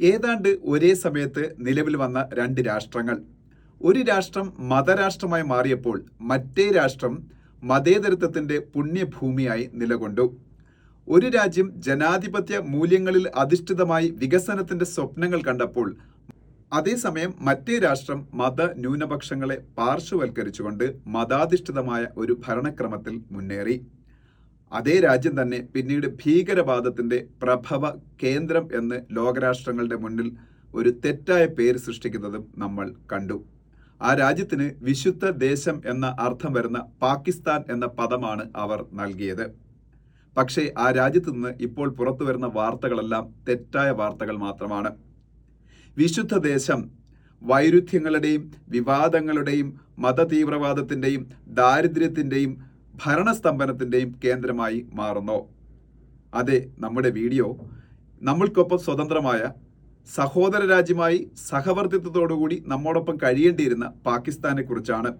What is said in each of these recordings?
ഏതാണ്ട് ഒരേ സമയത്ത് നിലവിൽ വന്ന രണ്ട് രാഷ്ട്രങ്ങൾ. ഒരു രാഷ്ട്രം മതരാഷ്ട്രമായി മാറിയപ്പോൾ മറ്റേ രാഷ്ട്രം മതേതരത്വത്തിന്റെ പുണ്യഭൂമിയായി നിലകൊണ്ടു. ഒരു രാജ്യം ജനാധിപത്യ മൂല്യങ്ങളിൽ അധിഷ്ഠിതമായി വികസനത്തിന്റെ സ്വപ്നങ്ങൾ കണ്ടപ്പോൾ അതേസമയം മറ്റേ രാഷ്ട്രം മത ന്യൂനപക്ഷങ്ങളെ പാർശ്വവൽക്കരിച്ചുകൊണ്ട് മതാധിഷ്ഠിതമായ ഒരു ഭരണക്രമത്തിൽ മുന്നേറി. അതേ രാജ്യം തന്നെ പിന്നീട് ഭീകരവാദത്തിന്റെ പ്രഭവ കേന്ദ്രം എന്ന് ലോകരാഷ്ട്രങ്ങളുടെ മുന്നിൽ ഒരു തെറ്റായ പേര് സൃഷ്ടിക്കുന്നതും നമ്മൾ കണ്ടു. ആ രാജ്യത്തിന് വിശുദ്ധ ദേശം എന്ന അർത്ഥം വരുന്ന പാകിസ്ഥാൻ എന്ന പദമാണ് അവർ നൽകിയത്. പക്ഷേ ആ രാജ്യത്തു നിന്ന് ഇപ്പോൾ പുറത്തു വരുന്ന വാർത്തകളെല്ലാം തെറ്റായ വാർത്തകൾ മാത്രമാണ്. വിശുദ്ധ ദേശം വൈരുദ്ധ്യങ്ങളുടെയും വിവാദങ്ങളുടെയും മതതീവ്രവാദത്തിന്റെയും ദാരിദ്ര്യത്തിന്റെയും ഭരണസ്തംഭനത്തിന്റെയും കേന്ദ്രമായി മാറുന്നു. അതെ നമ്മുടെ വീഡിയോ നമ്മൾക്കൊപ്പം സ്വതന്ത്രമായ സഹോദര രാജ്യമായി സഹവർത്തിത്വത്തോടുകൂടി നമ്മോടൊപ്പം കഴിയേണ്ടിയിരുന്ന പാകിസ്ഥാനെക്കുറിച്ചാണ്.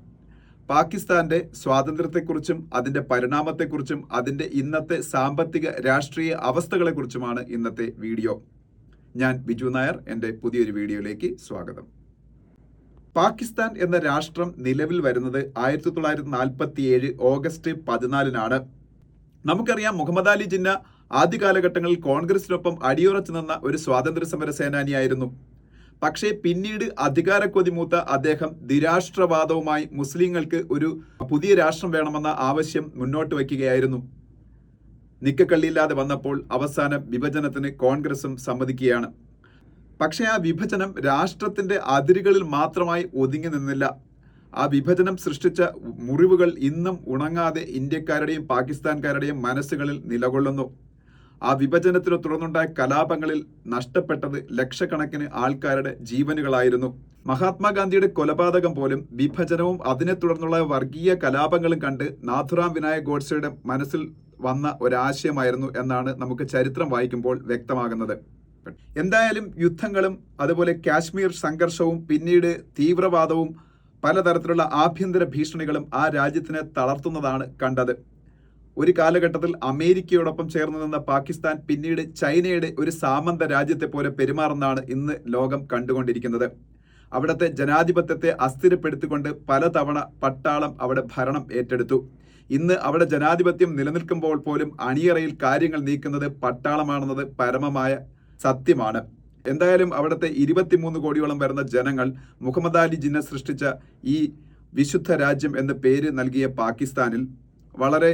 പാകിസ്ഥാന്റെ സ്വാതന്ത്ര്യത്തെക്കുറിച്ചും അതിന്റെ പരിണാമത്തെക്കുറിച്ചും അതിന്റെ ഇന്നത്തെ സാമ്പത്തിക രാഷ്ട്രീയ അവസ്ഥകളെക്കുറിച്ചുമാണ് ഇന്നത്തെ വീഡിയോ. ഞാൻ ബിജു നായർ എന്റെ പുതിയൊരു വീഡിയോയിലേക്ക് സ്വാഗതം. പാകിസ്ഥാൻ എന്ന രാഷ്ട്രം നിലവിൽ വരുന്നത് ആയിരത്തി തൊള്ളായിരത്തി നാൽപ്പത്തി ഏഴ് ഓഗസ്റ്റ് പതിനാലിനാണ്. നമുക്കറിയാം മുഹമ്മദ് അലി ജിന്ന ആദ്യ കാലഘട്ടങ്ങളിൽ കോൺഗ്രസിനൊപ്പം അടിയുറച്ചു നിന്ന ഒരു സ്വാതന്ത്ര്യ സമര സേനാനിയായിരുന്നു. പക്ഷേ പിന്നീട് അധികാരക്കൊതിമൂത്ത അദ്ദേഹം ദിരാഷ്ട്രവാദവുമായി മുസ്ലിങ്ങൾക്ക് ഒരു പുതിയ രാഷ്ട്രം വേണമെന്ന ആവശ്യം മുന്നോട്ട് വയ്ക്കുകയായിരുന്നു. നിക്കക്കള്ളിയില്ലാതെ വന്നപ്പോൾ അവസാനം വിഭജനത്തിന് കോൺഗ്രസും സമ്മതിക്കുകയാണ്. പക്ഷേ ആ വിഭജനം രാഷ്ട്രത്തിന്റെ അതിരുകളിൽ മാത്രമായി ഒതുങ്ങി നിന്നില്ല. ആ വിഭജനം സൃഷ്ടിച്ച മുറിവുകൾ ഇന്നും ഉണങ്ങാതെ ഇന്ത്യക്കാരുടെയും പാകിസ്ഥാൻകാരുടെയും മനസ്സുകളിൽ നിലകൊള്ളുന്നു. ആ വിഭജനത്തിനു തുടർന്നുണ്ടായ കലാപങ്ങളിൽ നഷ്ടപ്പെട്ടത് ലക്ഷക്കണക്കിന് ആൾക്കാരുടെ ജീവനുകളായിരുന്നു. മഹാത്മാഗാന്ധിയുടെ കൊലപാതകം പോലും വിഭജനവും അതിനെ തുടർന്നുള്ള വർഗീയ കലാപങ്ങളും കണ്ട് നാഥുറാം വിനായക് ഗോഡ്സെയുടെ മനസ്സിൽ വന്ന ഒരാശയമായിരുന്നു എന്നാണ് നമുക്ക് ചരിത്രം വായിക്കുമ്പോൾ വ്യക്തമാകുന്നത്. എന്തായാലും യുദ്ധങ്ങളും അതുപോലെ കാശ്മീർ സംഘർഷവും പിന്നീട് തീവ്രവാദവും പലതരത്തിലുള്ള ആഭ്യന്തര ഭീഷണികളും ആ രാജ്യത്തിനെ തളർത്തുന്നതാണ് കണ്ടത്. ഒരു കാലഘട്ടത്തിൽ അമേരിക്കയോടൊപ്പം ചേർന്ന് നിന്ന പാകിസ്ഥാൻ പിന്നീട് ചൈനയുടെ ഒരു സാമന്ത രാജ്യത്തെ പോലെ പെരുമാറുന്നതാണ് ഇന്ന് ലോകം കണ്ടുകൊണ്ടിരിക്കുന്നത്. അവിടുത്തെ ജനാധിപത്യത്തെ അസ്ഥിരപ്പെടുത്തിക്കൊണ്ട് പലതവണ പട്ടാളം അവിടെ ഭരണം ഏറ്റെടുത്തു. ഇന്ന് അവിടെ ജനാധിപത്യം നിലനിൽക്കുമ്പോൾ പോലും അണിയറയിൽ കാര്യങ്ങൾ നീക്കുന്നത് പട്ടാളമാണെന്നത് പരമമായ സത്യമാണ്. എന്തായാലും അവിടുത്തെ ഇരുപത്തിമൂന്ന് കോടിയോളം വരുന്ന ജനങ്ങൾ മുഹമ്മദ് അലി ജിന്ന സൃഷ്ടിച്ച ഈ വിശുദ്ധ രാജ്യം എന്ന പേര് നൽകിയ പാകിസ്ഥാനിൽ വളരെ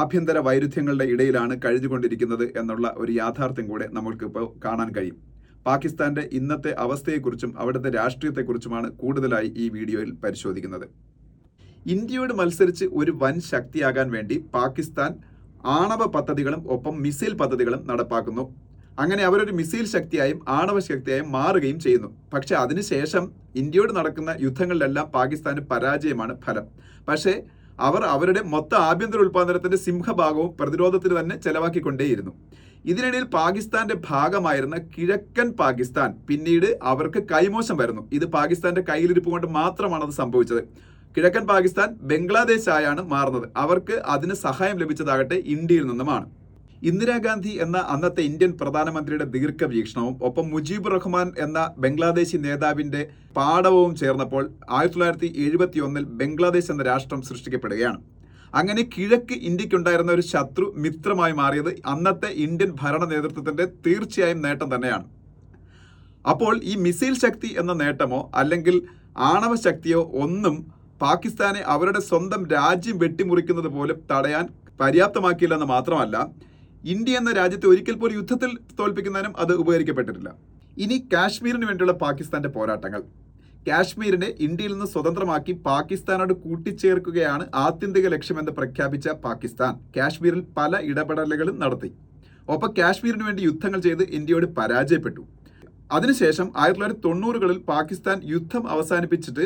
ആഭ്യന്തര വൈരുദ്ധ്യങ്ങളുടെ ഇടയിലാണ് കഴിഞ്ഞുകൊണ്ടിരിക്കുന്നത് എന്നുള്ള ഒരു യാഥാർത്ഥ്യം കൂടെ നമ്മൾക്ക് ഇപ്പോൾ കാണാൻ കഴിയും. പാകിസ്ഥാന്റെ ഇന്നത്തെ അവസ്ഥയെക്കുറിച്ചും അവിടുത്തെ രാഷ്ട്രീയത്തെക്കുറിച്ചുമാണ് കൂടുതലായി ഈ വീഡിയോയിൽ പരിശോധിക്കുന്നത്. ഇന്ത്യയോട് മത്സരിച്ച് ഒരു വൻ ശക്തിയാകാൻ വേണ്ടി പാകിസ്ഥാൻ ആണവ പദ്ധതികളും ഒപ്പം മിസൈൽ പദ്ധതികളും നടപ്പാക്കുന്നു. അങ്ങനെ അവരൊരു മിസൈൽ ശക്തിയായും ആണവ ശക്തിയായും മാറുകയും ചെയ്യുന്നു. പക്ഷേ അതിനുശേഷം ഇന്ത്യയോട് നടക്കുന്ന യുദ്ധങ്ങളിലെല്ലാം പാകിസ്ഥാന് പരാജയമാണ് ഫലം. പക്ഷേ അവർ അവരുടെ മൊത്ത ആഭ്യന്തര ഉൽപാദനത്തിന്റെ സിംഹഭാഗവും പ്രതിരോധത്തിന് തന്നെ ചെലവാക്കിക്കൊണ്ടേയിരുന്നു. ഇതിനിടയിൽ പാകിസ്ഥാന്റെ ഭാഗമായിരുന്ന കിഴക്കൻ പാകിസ്ഥാൻ പിന്നീട് അവർക്ക് കൈമോശം വരുന്നു. ഇത് പാകിസ്ഥാന്റെ കയ്യിലിരിപ്പ് കൊണ്ട് മാത്രമാണ് അത് സംഭവിച്ചത്. കിഴക്കൻ പാകിസ്ഥാൻ ബംഗ്ലാദേശ് ആയാണ് മാറുന്നത്. അവർക്ക് അതിന് സഹായം ലഭിച്ചതാകട്ടെ ഇന്ത്യയിൽ നിന്നുമാണ്. ഇന്ദിരാഗാന്ധി എന്ന അന്നത്തെ ഇന്ത്യൻ പ്രധാനമന്ത്രിയുടെ ദീർഘവീക്ഷണവും ഒപ്പം മുജീബ് റഹ്മാൻ എന്ന ബംഗ്ലാദേശി നേതാവിന്റെ പാഠവും ചേർന്നപ്പോൾ ആയിരത്തി തൊള്ളായിരത്തി എഴുപത്തി ഒന്നിൽ ബംഗ്ലാദേശ് എന്ന രാഷ്ട്രം സൃഷ്ടിക്കപ്പെടുകയാണ്. അങ്ങനെ കിഴക്ക് ഇന്ത്യക്കുണ്ടായിരുന്ന ഒരു ശത്രു മിത്രമായി മാറിയത് അന്നത്തെ ഇന്ത്യൻ ഭരണ നേതൃത്വത്തിന്റെ തീർച്ചയായും നേട്ടം തന്നെയാണ്. അപ്പോൾ ഈ മിസൈൽ ശക്തി എന്ന നേട്ടമോ അല്ലെങ്കിൽ ആണവ ശക്തിയോ ഒന്നും പാകിസ്ഥാനെ അവരുടെ സ്വന്തം രാജ്യം വെട്ടിമുറിക്കുന്നത് പോലും തടയാൻ പര്യാപ്തമാക്കിയില്ലെന്ന് മാത്രമല്ല ഇന്ത്യ എന്ന രാജ്യത്തെ ഒരിക്കൽ പോലും യുദ്ധത്തിൽ തോൽപ്പിക്കുന്നതിനും അത് ഉപകരിക്കപ്പെട്ടിട്ടില്ല. ഇനി കാശ്മീരിന് വേണ്ടിയുള്ള പാകിസ്ഥാന്റെ പോരാട്ടങ്ങൾ. കാശ്മീരിനെ ഇന്ത്യയിൽ നിന്ന് സ്വതന്ത്രമാക്കി പാകിസ്ഥാനോട് കൂട്ടിച്ചേർക്കുകയാണ് ആത്യന്തിക ലക്ഷ്യമെന്ന് പ്രഖ്യാപിച്ച പാകിസ്ഥാൻ. കാശ്മീരിൽ പല ഇടപെടലുകളും നടത്തി. ഒപ്പം കാശ്മീരിന് വേണ്ടി യുദ്ധങ്ങൾ ചെയ്ത് ഇന്ത്യയോട് പരാജയപ്പെട്ടു. അതിനുശേഷം ആയിരത്തി തൊള്ളായിരത്തി തൊണ്ണൂറുകളിൽ പാകിസ്ഥാൻ യുദ്ധം അവസാനിപ്പിച്ചിട്ട്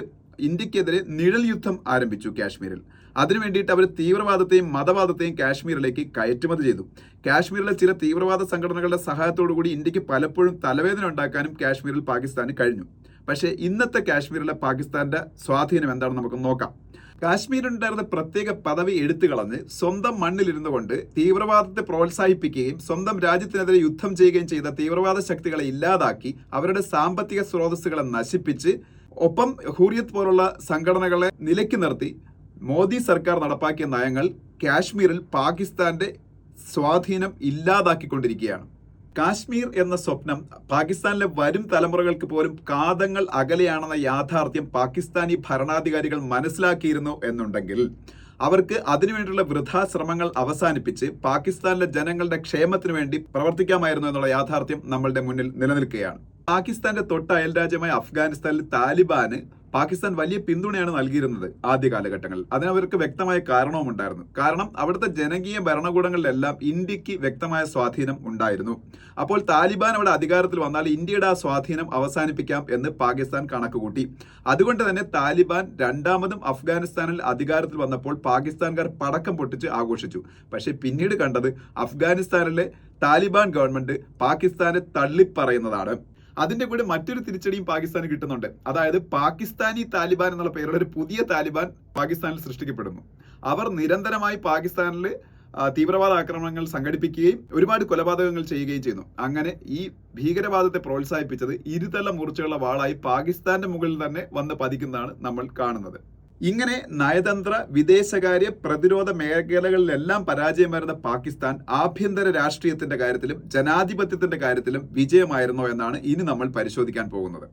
ഇന്ത്യക്കെതിരെ നിഴൽ യുദ്ധം ആരംഭിച്ചു കാശ്മീരിൽ. അതിനു വേണ്ടിയിട്ട് അവർ തീവ്രവാദത്തെയും മതവാദത്തെയും കാശ്മീരിലേക്ക് കയറ്റുമതി ചെയ്തു. കാശ്മീരിലെ ചില തീവ്രവാദ സംഘടനകളുടെ സഹായത്തോടു കൂടി ഇന്ത്യയ്ക്ക് പലപ്പോഴും തലവേദന ഉണ്ടാക്കാനും കാശ്മീരിൽ പാകിസ്ഥാന് കഴിഞ്ഞു. പക്ഷേ ഇന്നത്തെ കാശ്മീരിലെ പാകിസ്ഥാന്റെ സ്വാധീനം എന്താണെന്ന് നമുക്ക് നോക്കാം. കാശ്മീരിനുണ്ടായിരുന്ന പ്രത്യേക പദവി എടുത്തു കളഞ്ഞ് സ്വന്തം മണ്ണിലിരുന്നു കൊണ്ട് തീവ്രവാദത്തെ പ്രോത്സാഹിപ്പിക്കുകയും സ്വന്തം രാജ്യത്തിനെതിരെ യുദ്ധം ചെയ്യുകയും ചെയ്ത തീവ്രവാദ ശക്തികളെ ഇല്ലാതാക്കി അവരുടെ സാമ്പത്തിക സ്രോതസ്സുകളെ നശിപ്പിച്ച് ഒപ്പം ഹൂറിയത്ത് പോലുള്ള സംഘടനകളെ നിലയ്ക്ക് നിർത്തി മോദി സർക്കാർ നടപ്പാക്കിയ നയങ്ങൾ കാശ്മീരിൽ പാകിസ്ഥാന്റെ സ്വാധീനം ഇല്ലാതാക്കിക്കൊണ്ടിരിക്കുകയാണ്. കാശ്മീർ എന്ന സ്വപ്നം പാകിസ്ഥാനിലെ വരും തലമുറകൾക്ക് പോലും കാതങ്ങൾ അകലെയാണെന്ന യാഥാർത്ഥ്യം പാകിസ്ഥാനി ഭരണാധികാരികൾ മനസ്സിലാക്കിയിരുന്നു എന്നുണ്ടെങ്കിൽ അവർക്ക് അതിനുവേണ്ടിയുള്ള വൃഥാശ്രമങ്ങൾ അവസാനിപ്പിച്ച് പാകിസ്ഥാനിലെ ജനങ്ങളുടെ ക്ഷേമത്തിനു വേണ്ടി പ്രവർത്തിക്കാമായിരുന്നു എന്നുള്ള യാഥാർത്ഥ്യം നമ്മളുടെ മുന്നിൽ നിലനിൽക്കുകയാണ്. പാകിസ്ഥാന്റെ തൊട്ട അയൽരാജ്യമായ അഫ്ഗാനിസ്ഥാനിൽ താലിബാന് പാകിസ്ഥാൻ വലിയ പിന്തുണയാണ് നൽകിയിരുന്നത് ആദ്യ കാലഘട്ടങ്ങളിൽ. അതിനവർക്ക് വ്യക്തമായ കാരണവും ഉണ്ടായിരുന്നു. കാരണം അവിടുത്തെ ജനകീയ ഭരണകൂടങ്ങളിലെല്ലാം ഇന്ത്യയ്ക്ക് വ്യക്തമായ സ്വാധീനം ഉണ്ടായിരുന്നു. അപ്പോൾ താലിബാൻ അവിടെ അധികാരത്തിൽ വന്നാൽ ഇന്ത്യയുടെ ആ സ്വാധീനം അവസാനിപ്പിക്കാം എന്ന് പാകിസ്ഥാൻ കണക്കുകൂട്ടി. അതുകൊണ്ട് തന്നെ താലിബാൻ രണ്ടാമതും അഫ്ഗാനിസ്ഥാനിൽ അധികാരത്തിൽ വന്നപ്പോൾ പാകിസ്ഥാൻകാർ പടക്കം പൊട്ടിച്ച് ആഘോഷിച്ചു. പക്ഷേ പിന്നീട് കണ്ടത് അഫ്ഗാനിസ്ഥാനിലെ താലിബാൻ ഗവൺമെന്റ് പാകിസ്ഥാനെ തള്ളിപ്പറയുന്നതാണ്. അതിന്റെ കൂടെ മറ്റൊരു തിരിച്ചടിയും പാകിസ്ഥാന് കിട്ടുന്നുണ്ട്. അതായത് പാകിസ്ഥാനി താലിബാൻ എന്നുള്ള പേരുള്ള ഒരു പുതിയ താലിബാൻ പാകിസ്ഥാനിൽ സൃഷ്ടിക്കപ്പെടുന്നു. അവർ നിരന്തരമായി പാകിസ്ഥാനിൽ തീവ്രവാദ ആക്രമണങ്ങൾ സംഘടിപ്പിക്കുകയും ഒരുപാട് കൊലപാതകങ്ങൾ ചെയ്യുകയും ചെയ്യുന്നു. അങ്ങനെ ഈ ഭീകരവാദത്തെ പ്രോത്സാഹിപ്പിച്ചത് ഇരുതല മുറിച്ചുള്ള വാളായി പാകിസ്ഥാന്റെ മുകളിൽ തന്നെ വന്ന് പതിക്കുന്നതാണ് നമ്മൾ കാണുന്നത്. ഇങ്ങനെ നയതന്ത്ര വിദേശകാര്യ പ്രതിരോധ മേഖലകളിലെല്ലാം പരാജയം വരുന്ന പാകിസ്ഥാൻ ആഭ്യന്തര രാഷ്ട്രീയത്തിന്റെ കാര്യത്തിലും ജനാധിപത്യത്തിന്റെ കാര്യത്തിലും വിജയമായിരുന്നോ എന്നാണ് ഇനി നമ്മൾ പരിശോധിക്കാൻ പോകുന്നത്.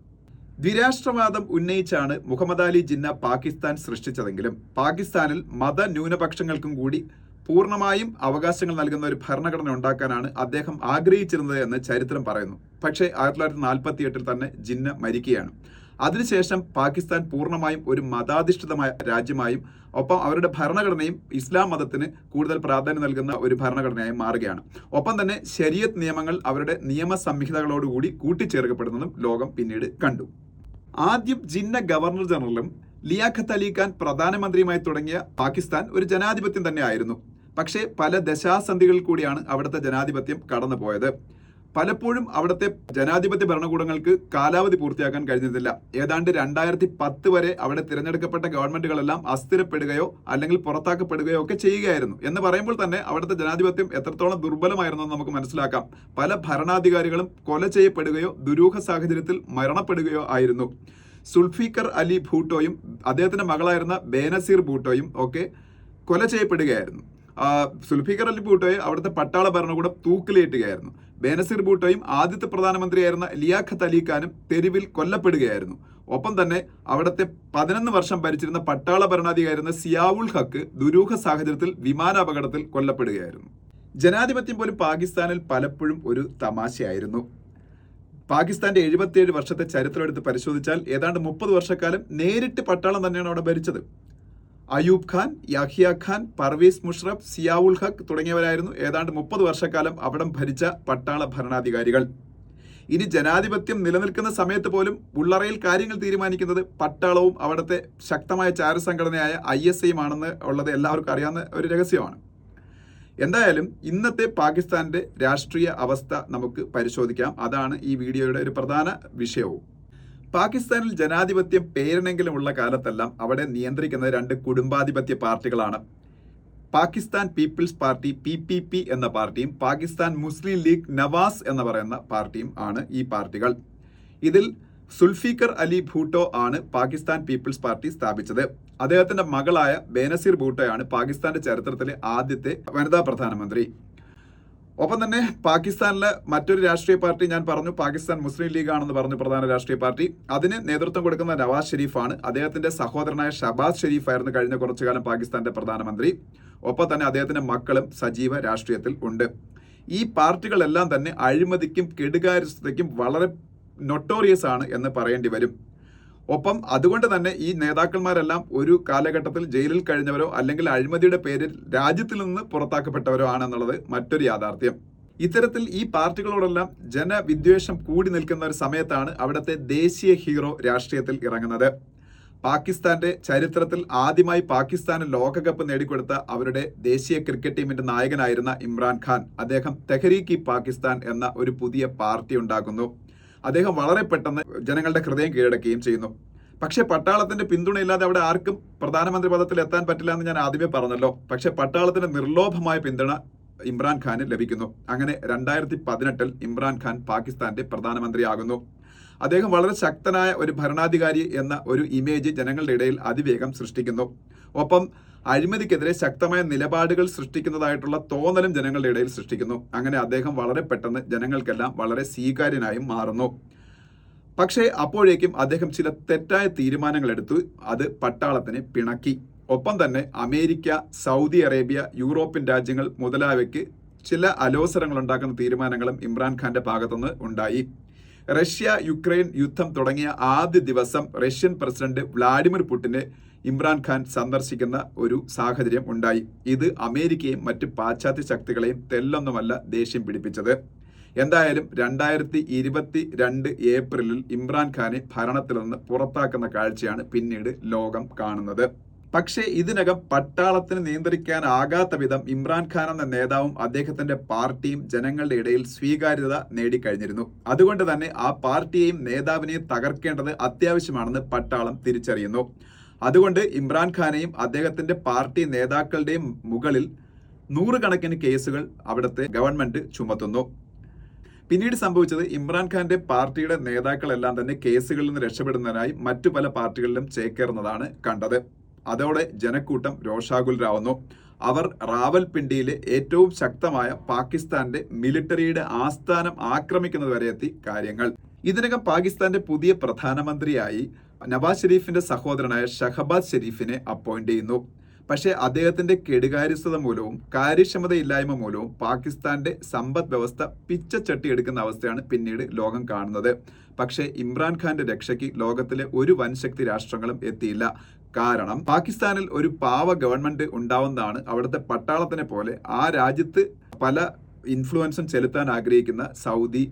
ദ്വിരാഷ്ട്രവാദം ഉന്നയിച്ചാണ് മുഹമ്മദ് അലി ജിന്ന പാകിസ്ഥാൻ സൃഷ്ടിച്ചതെങ്കിലും പാകിസ്ഥാനിൽ മത ന്യൂനപക്ഷങ്ങൾക്കും കൂടി പൂർണമായും അവകാശങ്ങൾ നൽകുന്ന ഒരു ഭരണഘടന ഉണ്ടാക്കാനാണ് അദ്ദേഹം ആഗ്രഹിച്ചിരുന്നത് എന്ന് ചരിത്രം പറയുന്നു. പക്ഷേ ആയിരത്തി തൊള്ളായിരത്തി നാൽപ്പത്തി എട്ടിൽ തന്നെ ജിന്ന മരിക്കുകയാണ്. അതിനുശേഷം പാകിസ്ഥാൻ പൂർണമായും ഒരു മതാധിഷ്ഠിതമായ രാജ്യമായും ഒപ്പം അവരുടെ ഭരണഘടനയും ഇസ്ലാം മതത്തിന് കൂടുതൽ പ്രാധാന്യം നൽകുന്ന ഒരു ഭരണഘടനയായി മാറുകയാണ്. ഒപ്പം തന്നെ ശരീഅത്ത് നിയമങ്ങൾ അവരുടെ നിയമ സംഹിതകളോടുകൂടി കൂട്ടിച്ചേർക്കപ്പെടുന്നതും ലോകം പിന്നീട് കണ്ടു. ആദ്യം ജിന്ന ഗവർണർ ജനറലും ലിയാഖത്ത് അലി ഖാൻ പ്രധാനമന്ത്രിയുമായി തുടങ്ങിയ പാകിസ്ഥാൻ ഒരു ജനാധിപത്യം തന്നെയായിരുന്നു. പക്ഷേ പല ദശാസന്ധികളിൽ കൂടിയാണ് അവിടുത്തെ ജനാധിപത്യം കടന്നുപോയത്. പലപ്പോഴും അവിടുത്തെ ജനാധിപത്യ ഭരണകൂടങ്ങൾക്ക് കാലാവധി പൂർത്തിയാക്കാൻ കഴിഞ്ഞിട്ടില്ല. ഏതാണ്ട് രണ്ടായിരത്തി പത്ത് വരെ അവിടെ തിരഞ്ഞെടുക്കപ്പെട്ട ഗവൺമെന്റുകളെല്ലാം അസ്ഥിരപ്പെടുകയോ അല്ലെങ്കിൽ പുറത്താക്കപ്പെടുകയോ ഒക്കെ ചെയ്യുകയായിരുന്നു. എന്ന് പറയുമ്പോൾ തന്നെ അവിടുത്തെ ജനാധിപത്യം എത്രത്തോളം ദുർബലമായിരുന്നു എന്ന് നമുക്ക് മനസ്സിലാക്കാം. പല ഭരണാധികാരികളും കൊല ചെയ്യപ്പെടുകയോ ദുരൂഹ സാഹചര്യത്തിൽ മരണപ്പെടുകയോ ആയിരുന്നു. സുൽഫീക്കർ അലി ഭൂട്ടോയും അദ്ദേഹത്തിന്റെ മകളായിരുന്ന ബേനസീർ ഭൂട്ടോയും ഒക്കെ കൊല ചെയ്യപ്പെടുകയായിരുന്നു. സുൽഫീഖർ അലി ഭൂട്ടോയെ അവിടുത്തെ പട്ടാള ഭരണകൂടം തൂക്കിലേറ്റുകയായിരുന്നു. ബേനസീർ ഭൂട്ടോയും ആദ്യത്തെ പ്രധാനമന്ത്രിയായിരുന്ന ലിയാഖത്ത് അലി ഖാനും തെരുവിൽ കൊല്ലപ്പെടുകയായിരുന്നു. ഒപ്പം തന്നെ അവിടുത്തെ പതിനൊന്ന് വർഷം ഭരിച്ചിരുന്ന പട്ടാള ഭരണാധികാരിയായിരുന്ന സിയാവുൾ ഹക്ക് ദുരൂഹ സാഹചര്യത്തിൽ വിമാനാപകടത്തിൽ കൊല്ലപ്പെടുകയായിരുന്നു. ജനാധിപത്യം പോലും പാകിസ്ഥാനിൽ പലപ്പോഴും ഒരു തമാശയായിരുന്നു. പാകിസ്ഥാന്റെ എഴുപത്തിയേഴ് വർഷത്തെ ചരിത്രം എടുത്ത് പരിശോധിച്ചാൽ ഏതാണ്ട് മുപ്പത് വർഷക്കാലം നേരിട്ട് പട്ടാളം തന്നെയാണ് അവിടെ ഭരിച്ചത്. അയൂബ് ഖാൻ യാഹിയ ഖാൻ പർവീസ് മുഷ്റഫ് സിയാവുൽ ഹക്ക് തുടങ്ങിയവരായിരുന്നു ഏതാണ്ട് മുപ്പത് വർഷക്കാലം അവിടം ഭരിച്ച പട്ടാള ഭരണാധികാരികൾ. ഇനി ജനാധിപത്യം നിലനിൽക്കുന്ന സമയത്ത് പോലും ഉള്ളറയിൽ കാര്യങ്ങൾ തീരുമാനിക്കുന്നത് പട്ടാളവും അവിടുത്തെ ശക്തമായ ചാരസംഘടനയായ ഐ എസ് ഐയും ആണെന്ന് ഉള്ളത് എല്ലാവർക്കും അറിയാവുന്ന ഒരു രഹസ്യമാണ്. എന്തായാലും ഇന്നത്തെ പാകിസ്ഥാന്റെ രാഷ്ട്രീയ അവസ്ഥ നമുക്ക് പരിശോധിക്കാം. അതാണ് ഈ വീഡിയോയുടെ ഒരു പ്രധാന വിഷയവും. പാകിസ്ഥാനിൽ ജനാധിപത്യം പേരണെങ്കിലും ഉള്ള കാലത്തെല്ലാം അവിടെ നിയന്ത്രിക്കുന്നത് രണ്ട് കുടുംബാധിപത്യ പാർട്ടികളാണ്. Pakistan Peoples Party P P P എന്ന പാർട്ടിയും പാകിസ്ഥാൻ മുസ്ലിം ലീഗ് നവാസ് എന്ന് പറയുന്ന പാർട്ടിയും ആണ് ഈ പാർട്ടികൾ. ഇതിൽ സുൽഫീഖർ അലി ഭൂട്ടോ ആണ് പാകിസ്ഥാൻ പീപ്പിൾസ് പാർട്ടി സ്ഥാപിച്ചത്. അദ്ദേഹത്തിന്റെ മകളായ ബേനസീർ ഭൂട്ടോയാണ് പാകിസ്ഥാന്റെ ചരിത്രത്തിലെ ആദ്യത്തെ വനിതാ പ്രധാനമന്ത്രി. ഒപ്പം തന്നെ പാകിസ്ഥാനിലെ മറ്റൊരു രാഷ്ട്രീയ പാർട്ടി ഞാൻ പറഞ്ഞു പാകിസ്ഥാൻ മുസ്ലിം ലീഗ് ആണെന്ന് പറഞ്ഞു പ്രധാന രാഷ്ട്രീയ പാർട്ടി. അതിന് നേതൃത്വം കൊടുക്കുന്ന നവാസ് ഷെരീഫാണ്. അദ്ദേഹത്തിന്റെ സഹോദരനായ ഷബാസ് ഷെരീഫ് ആയിരുന്നു കഴിഞ്ഞ കുറച്ചു കാലം പാകിസ്ഥാന്റെ പ്രധാനമന്ത്രി. ഒപ്പം തന്നെ അദ്ദേഹത്തിന്റെ മക്കളും സജീവ രാഷ്ട്രീയത്തിൽ ഉണ്ട്. ഈ പാർട്ടികളെല്ലാം തന്നെ അഴിമതിക്കും കെടുകാര്യസ്ഥതയ്ക്കും വളരെ നൊട്ടോറിയസ് ആണ് എന്ന് പറയേണ്ടി വരും. ഒപ്പം അതുകൊണ്ട് തന്നെ ഈ നേതാക്കന്മാരെല്ലാം ഒരു കാലഘട്ടത്തിൽ ജയിലിൽ കഴിഞ്ഞവരോ അല്ലെങ്കിൽ അഴിമതിയുടെ പേരിൽ രാജ്യത്തിൽ നിന്ന് പുറത്താക്കപ്പെട്ടവരോ ആണെന്നുള്ളത് മറ്റൊരു യാഥാർത്ഥ്യം. ഇത്തരത്തിൽ ഈ പാർട്ടികളോടെല്ലാം ജനവിദ്വേഷം കൂടി നിൽക്കുന്ന ഒരു സമയത്താണ് അവിടുത്തെ ദേശീയ ഹീറോ രാഷ്ട്രീയത്തിൽ ഇറങ്ങുന്നത്. പാകിസ്ഥാന്റെ ചരിത്രത്തിൽ ആദ്യമായി പാകിസ്ഥാന് ലോകകപ്പ് നേടിക്കൊടുത്ത അവരുടെ ദേശീയ ക്രിക്കറ്റ് ടീമിന്റെ നായകനായിരുന്ന ഇമ്രാൻഖാൻ. അദ്ദേഹം തെഹരീക്ക് പാകിസ്ഥാൻ എന്ന ഒരു പുതിയ പാർട്ടി ഉണ്ടാക്കുന്നു. അദ്ദേഹം വളരെ പെട്ടെന്ന് ജനങ്ങളുടെ ഹൃദയം കീഴടക്കുകയും ചെയ്യുന്നു. പക്ഷെ പട്ടാളത്തിന്റെ പിന്തുണയില്ലാതെ അവിടെ ആർക്കും പ്രധാനമന്ത്രി പദത്തിൽ എത്താൻ പറ്റില്ല എന്ന് ഞാൻ ആദ്യമേ പറഞ്ഞല്ലോ. പക്ഷെ പട്ടാളത്തിന്റെ നിർലോഭമായ പിന്തുണ ഇമ്രാൻഖാന് ലഭിക്കുന്നു. അങ്ങനെ രണ്ടായിരത്തി പതിനെട്ടിൽ ഇമ്രാൻഖാൻ പാകിസ്ഥാന്റെ പ്രധാനമന്ത്രിയാകുന്നു. അദ്ദേഹം വളരെ ശക്തനായ ഒരു ഭരണാധികാരി എന്ന ഒരു ഇമേജ് ജനങ്ങളുടെ ഇടയിൽ അതിവേഗം സൃഷ്ടിക്കുന്നു. ഒപ്പം അഴിമതിക്കെതിരെ ശക്തമായ നിലപാടുകൾ സൃഷ്ടിക്കുന്നതായിട്ടുള്ള തോന്നലും ജനങ്ങളുടെ ഇടയിൽ സൃഷ്ടിക്കുന്നു. അങ്ങനെ അദ്ദേഹം വളരെ പെട്ടെന്ന് ജനങ്ങൾക്കെല്ലാം വളരെ സ്വീകാര്യനായും മാറുന്നു. പക്ഷേ അപ്പോഴേക്കും അദ്ദേഹം ചില തെറ്റായ തീരുമാനങ്ങൾ എടുത്തു. അത് പട്ടാളത്തിന് പിണക്കി. ഒപ്പം തന്നെ അമേരിക്ക സൗദി അറേബ്യ യൂറോപ്യൻ രാജ്യങ്ങൾ മുതലായവയ്ക്ക് ചില അലോസരങ്ങൾ ഉണ്ടാക്കുന്ന തീരുമാനങ്ങളും ഇമ്രാൻഖാന്റെ ഭാഗത്തുനിന്ന് ഉണ്ടായി. റഷ്യ യുക്രൈൻ യുദ്ധം തുടങ്ങിയ ആദ്യ ദിവസം റഷ്യൻ പ്രസിഡന്റ് വ്ളാഡിമിർ പുടിനെ ഇമ്രാൻഖാൻ സന്ദർശിക്കുന്ന ഒരു സാഹചര്യം ഉണ്ടായി. ഇത് അമേരിക്കയും മറ്റ് പാശ്ചാത്യ ശക്തികളെയും തെല്ലൊന്നുമല്ല ദേഷ്യം പിടിപ്പിച്ചത്. എന്തായാലും രണ്ടായിരത്തി ഇരുപത്തി രണ്ട് ഏപ്രിലിൽ ഇമ്രാൻഖാനെ ഭരണത്തിൽ നിന്ന് പുറത്താക്കുന്ന കാഴ്ചയാണ് പിന്നീട് ലോകം കാണുന്നത്. പക്ഷേ ഇതിനകം പട്ടാളത്തിന് നിയന്ത്രിക്കാനാകാത്ത വിധം ഇമ്രാൻഖാൻ എന്ന നേതാവും അദ്ദേഹത്തിന്റെ പാർട്ടിയും ജനങ്ങളുടെ ഇടയിൽ സ്വീകാര്യത നേടിക്കഴിഞ്ഞിരുന്നു. അതുകൊണ്ട് തന്നെ ആ പാർട്ടിയെയും നേതാവിനെയും തകർക്കേണ്ടത് അത്യാവശ്യമാണെന്ന് പട്ടാളം തിരിച്ചറിയുന്നു. അതുകൊണ്ട് ഇമ്രാൻഖാനെയും അദ്ദേഹത്തിന്റെ പാർട്ടി നേതാക്കളുടെയും മുകളിൽ നൂറുകണക്കിന് കേസുകൾ അവിടുത്തെ ഗവൺമെന്റ് ചുമത്തുന്നു. പിന്നീട് സംഭവിച്ചത് ഇമ്രാൻഖാന്റെ പാർട്ടിയുടെ നേതാക്കളെല്ലാം തന്നെ കേസുകളിൽ നിന്ന് രക്ഷപ്പെടുന്നതിനായി മറ്റു പല പാർട്ടികളിലും ചേക്കേറുന്നതാണ് കണ്ടത്. അതോടെ ജനക്കൂട്ടം രോഷാകുലരാവുന്നു. അവർ റാവൽപിണ്ടിയിലെ ഏറ്റവും ശക്തമായ പാകിസ്ഥാന്റെ മിലിറ്ററിയുടെ ആസ്ഥാനം ആക്രമിക്കുന്നത് വരെ എത്തി കാര്യങ്ങൾ. ഇതിനകം പാകിസ്ഥാന്റെ പുതിയ പ്രധാനമന്ത്രിയായി നവാസ് ഷെരീഫിന്റെ സഹോദരനായ ഷഹബാസ് ഷെരീഫിനെ അപ്പോയിന്റ് ചെയ്യുന്നു. പക്ഷേ അദ്ദേഹത്തിന്റെ കെടുകാര്യസ്ഥത മൂലവും കാര്യക്ഷമതയില്ലായ്മ മൂലവും പാകിസ്ഥാന്റെ സമ്പദ് വ്യവസ്ഥ പിച്ചച്ചട്ടി എടുക്കുന്ന അവസ്ഥയാണ് പിന്നീട് ലോകം കാണുന്നത്. പക്ഷേ ഇമ്രാൻഖാന്റെ രക്ഷയ്ക്ക് ലോകത്തിലെ ഒരു വൻശക്തി രാഷ്ട്രങ്ങളും എത്തിയില്ല. കാരണം പാകിസ്ഥാനിൽ ഒരു പാവ ഗവൺമെന്റ് ഉണ്ടാവുന്നതാണ് അവിടുത്തെ പട്ടാളത്തിനെ പോലെ ആ രാജ്യത്ത് പല ഇൻഫ്ലുവൻസും ചെലുത്താൻ ആഗ്രഹിക്കുന്ന സൗദി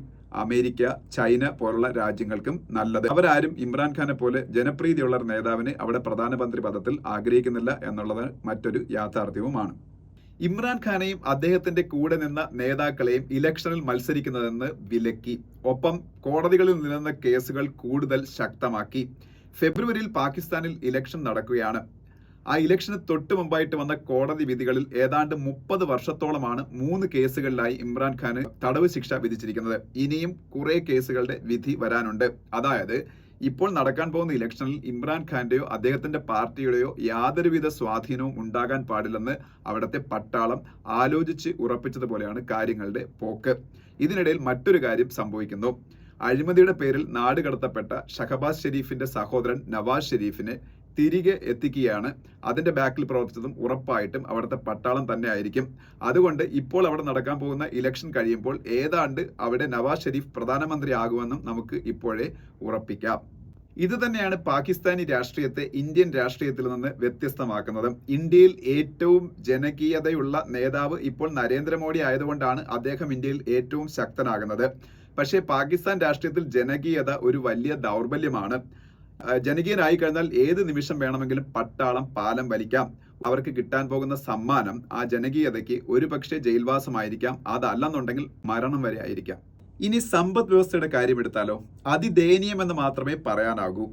അമേരിക്ക ചൈന പോലുള്ള രാജ്യങ്ങൾക്കും നല്ലത്. അവരാരും ഇമ്രാൻഖാനെ പോലെ ജനപ്രീതിയുള്ള നേതാവിനെ അവിടെ പ്രധാനമന്ത്രി പദത്തിൽ ആഗ്രഹിക്കുന്നില്ല എന്നുള്ളത് മറ്റൊരു യാഥാർത്ഥ്യവുമാണ്. ഇമ്രാൻഖാനെയും അദ്ദേഹത്തിന്റെ കൂടെ നിന്ന നേതാക്കളെയും ഇലക്ഷനിൽ മത്സരിക്കുന്നതെന്ന് വിലക്കി. ഒപ്പം കോടതികളിൽ നിലനിന്ന കേസുകൾ കൂടുതൽ ശക്തമാക്കി. ഫെബ്രുവരിയിൽ പാകിസ്ഥാനിൽ ഇലക്ഷൻ നടക്കുകയാണ്. ആ ഇലക്ഷന് തൊട്ട് മുമ്പായിട്ട് വന്ന കോടതി വിധികളിൽ ഏതാണ്ട് മുപ്പത് വർഷത്തോളമാണ് മൂന്ന് കേസുകളിലായി ഇമ്രാൻഖാന് തടവ് ശിക്ഷ വിധിച്ചിരിക്കുന്നത്. ഇനിയും കുറെ കേസുകളുടെ വിധി വരാനുണ്ട്. അതായത് ഇപ്പോൾ നടക്കാൻ പോകുന്ന ഇലക്ഷനിൽ ഇമ്രാൻഖാന്റെയോ അദ്ദേഹത്തിന്റെ പാർട്ടിയുടെയോ യാതൊരുവിധ സ്വാധീനവും ഉണ്ടാകാൻ പാടില്ലെന്ന് അവിടുത്തെ പട്ടാളം ആലോചിച്ച് ഉറപ്പിച്ചതുപോലെയാണ് കാര്യങ്ങളുടെ പോക്ക്. ഇതിനിടയിൽ മറ്റൊരു കാര്യം സംഭവിക്കുന്നു. അഴിമതിയുടെ പേരിൽ നാട് കടത്തപ്പെട്ട ഷഹബാസ് ഷെരീഫിന്റെ സഹോദരൻ നവാസ് ഷെരീഫിനെ തിരികെ എത്തിക്കുകയാണ്. അതിന്റെ ബാക്കിൽ പ്രവർത്തിച്ചതും ഉറപ്പായിട്ടും അവിടുത്തെ പട്ടാളം തന്നെ ആയിരിക്കും. അതുകൊണ്ട് ഇപ്പോൾ അവിടെ നടക്കാൻ പോകുന്ന ഇലക്ഷൻ കഴിയുമ്പോൾ ഏതാണ്ട് അവിടെ നവാസ് ഷെരീഫ് പ്രധാനമന്ത്രി ആകുമെന്നും നമുക്ക് ഇപ്പോഴേ ഉറപ്പിക്കാം. ഇത് തന്നെയാണ് പാകിസ്ഥാനി രാഷ്ട്രീയത്തെ ഇന്ത്യൻ രാഷ്ട്രീയത്തിൽ നിന്ന് വ്യത്യസ്തമാക്കുന്നത്. ഇന്ത്യയിൽ ഏറ്റവും ജനകീയതയുള്ള നേതാവ് ഇപ്പോൾ നരേന്ദ്രമോദി ആയതുകൊണ്ടാണ് അദ്ദേഹം ഇന്ത്യയിൽ ഏറ്റവും ശക്തനാകുന്നത്. പക്ഷേ പാകിസ്ഥാൻ രാഷ്ട്രീയത്തിൽ ജനകീയത ഒരു വലിയ ദൗർബല്യമാണ്. ജനകീയനായി കഴിഞ്ഞാൽ ഏത് നിമിഷം വേണമെങ്കിലും പട്ടാളം പാലം വലിക്കാം. അവർക്ക് കിട്ടാൻ പോകുന്ന സമ്മാനം ആ ജനകീയതയ്ക്ക് ഒരുപക്ഷെ ജയിൽവാസമായിരിക്കാം. അതല്ലെന്നുണ്ടെങ്കിൽ മരണം വരെ ആയിരിക്കാം. ഇനി സമ്പദ് വ്യവസ്ഥയുടെ കാര്യം എടുത്താലോ? അതിദയനീയമെന്ന് മാത്രമേ പറയാനാകൂ.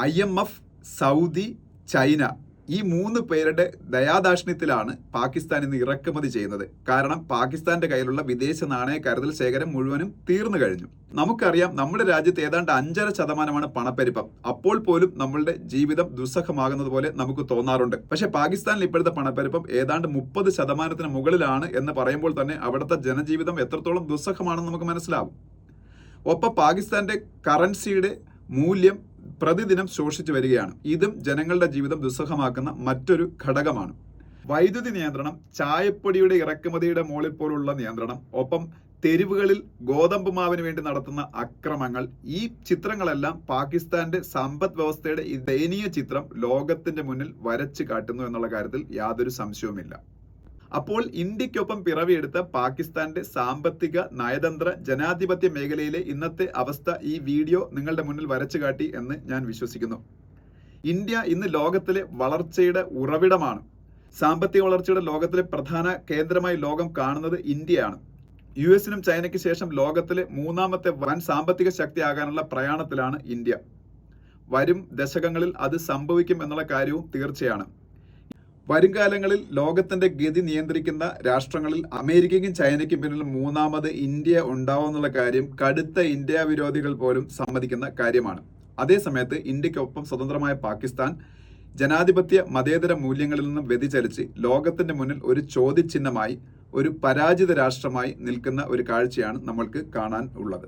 I M F Saudi China ഈ മൂന്ന് പേരുടെ ദയാദാക്ഷിണ്യത്തിലാണ് പാകിസ്ഥാൻ ഇന്ന് ഇറക്കുമതി ചെയ്യുന്നത്. കാരണം പാകിസ്ഥാന്റെ കയ്യിലുള്ള വിദേശ നാണയ കരുതൽ ശേഖരം മുഴുവനും തീർന്നു കഴിഞ്ഞു. നമുക്കറിയാം നമ്മുടെ രാജ്യത്ത് ഏതാണ്ട് അഞ്ചര ശതമാനമാണ് പണപ്പെരുപ്പം. അപ്പോൾ പോലും നമ്മളുടെ ജീവിതം ദുസ്സഹമാകുന്നത് പോലെ നമുക്ക് തോന്നാറുണ്ട്. പക്ഷേ പാകിസ്ഥാനിൽ ഇപ്പോഴത്തെ പണപ്പെരുപ്പം ഏതാണ്ട് മുപ്പത് ശതമാനത്തിന് മുകളിലാണ് എന്ന് പറയുമ്പോൾ തന്നെ അവിടുത്തെ ജനജീവിതം എത്രത്തോളം ദുസ്സഹമാണെന്ന് നമുക്ക് മനസ്സിലാവും. ഒപ്പം പാകിസ്ഥാന്റെ കറൻസിയുടെ മൂല്യം പ്രതിദിനം ശോഷിച്ചു വരികയാണ്. ഇതും ജനങ്ങളുടെ ജീവിതം ദുസ്സഹമാക്കുന്ന മറ്റൊരു ഘടകമാണ്. വൈദ്യുതി നിയന്ത്രണം ചായപ്പൊടിയുടെ ഇറക്കുമതിയുടെ മുകളിൽ പോലുള്ള നിയന്ത്രണം ഒപ്പം തെരുവുകളിൽ ഗോതമ്പ് മാവിന് വേണ്ടി നടത്തുന്ന അക്രമങ്ങൾ ഈ ചിത്രങ്ങളെല്ലാം പാകിസ്ഥാന്റെ സമ്പദ് വ്യവസ്ഥയുടെ ദയനീയ ചിത്രം ലോകത്തിന്റെ മുന്നിൽ വരച്ചു കാട്ടുന്നു എന്നുള്ള കാര്യത്തിൽ യാതൊരു സംശയവുമില്ല. അപ്പോൾ ഇന്ത്യക്കൊപ്പം പിറവിയെടുത്ത പാകിസ്ഥാന്റെ സാമ്പത്തിക നയതന്ത്ര ജനാധിപത്യ മേഖലയിലെ ഇന്നത്തെ അവസ്ഥ ഈ വീഡിയോ നിങ്ങളുടെ മുന്നിൽ വരച്ചു കാട്ടി എന്ന് ഞാൻ വിശ്വസിക്കുന്നു. ഇന്ത്യ ഇന്ന് ലോകത്തിലെ വളർച്ചയുടെ ഉറവിടമാണ്. സാമ്പത്തിക വളർച്ചയുടെ ലോകത്തിലെ പ്രധാന കേന്ദ്രമായി ലോകം കാണുന്നത് ഇന്ത്യയാണ്. യു എസിനും ചൈനയ്ക്ക് ശേഷം ലോകത്തിലെ മൂന്നാമത്തെ വൻ സാമ്പത്തിക ശക്തിയാകാനുള്ള പ്രയാണത്തിലാണ് ഇന്ത്യ. വരും ദശകങ്ങളിൽ അത് സംഭവിക്കും എന്നുള്ള കാര്യവും തീർച്ചയാണ്. വരുംകാലങ്ങളിൽ ലോകത്തിന്റെ ഗതി നിയന്ത്രിക്കുന്ന രാഷ്ട്രങ്ങളിൽ അമേരിക്കയ്ക്കും ചൈനയ്ക്കും പിന്നിൽ മൂന്നാമത് ഇന്ത്യ ഉണ്ടാവുമെന്നുള്ള കാര്യം കടുത്ത ഇന്ത്യ വിരോധികൾ പോലും സമ്മതിക്കുന്ന കാര്യമാണ്. അതേസമയത്ത് ഇന്ത്യക്കൊപ്പം സ്വതന്ത്രമായ പാകിസ്ഥാൻ ജനാധിപത്യ മതേതര മൂല്യങ്ങളിൽ നിന്നും വ്യതിചലിച്ച് ലോകത്തിന്റെ മുന്നിൽ ഒരു ചോദ്യചിഹ്നമായി ഒരു പരാജിത രാഷ്ട്രമായി നിൽക്കുന്ന ഒരു കാഴ്ചയാണ് നമ്മൾക്ക് കാണാൻ ഉള്ളത്.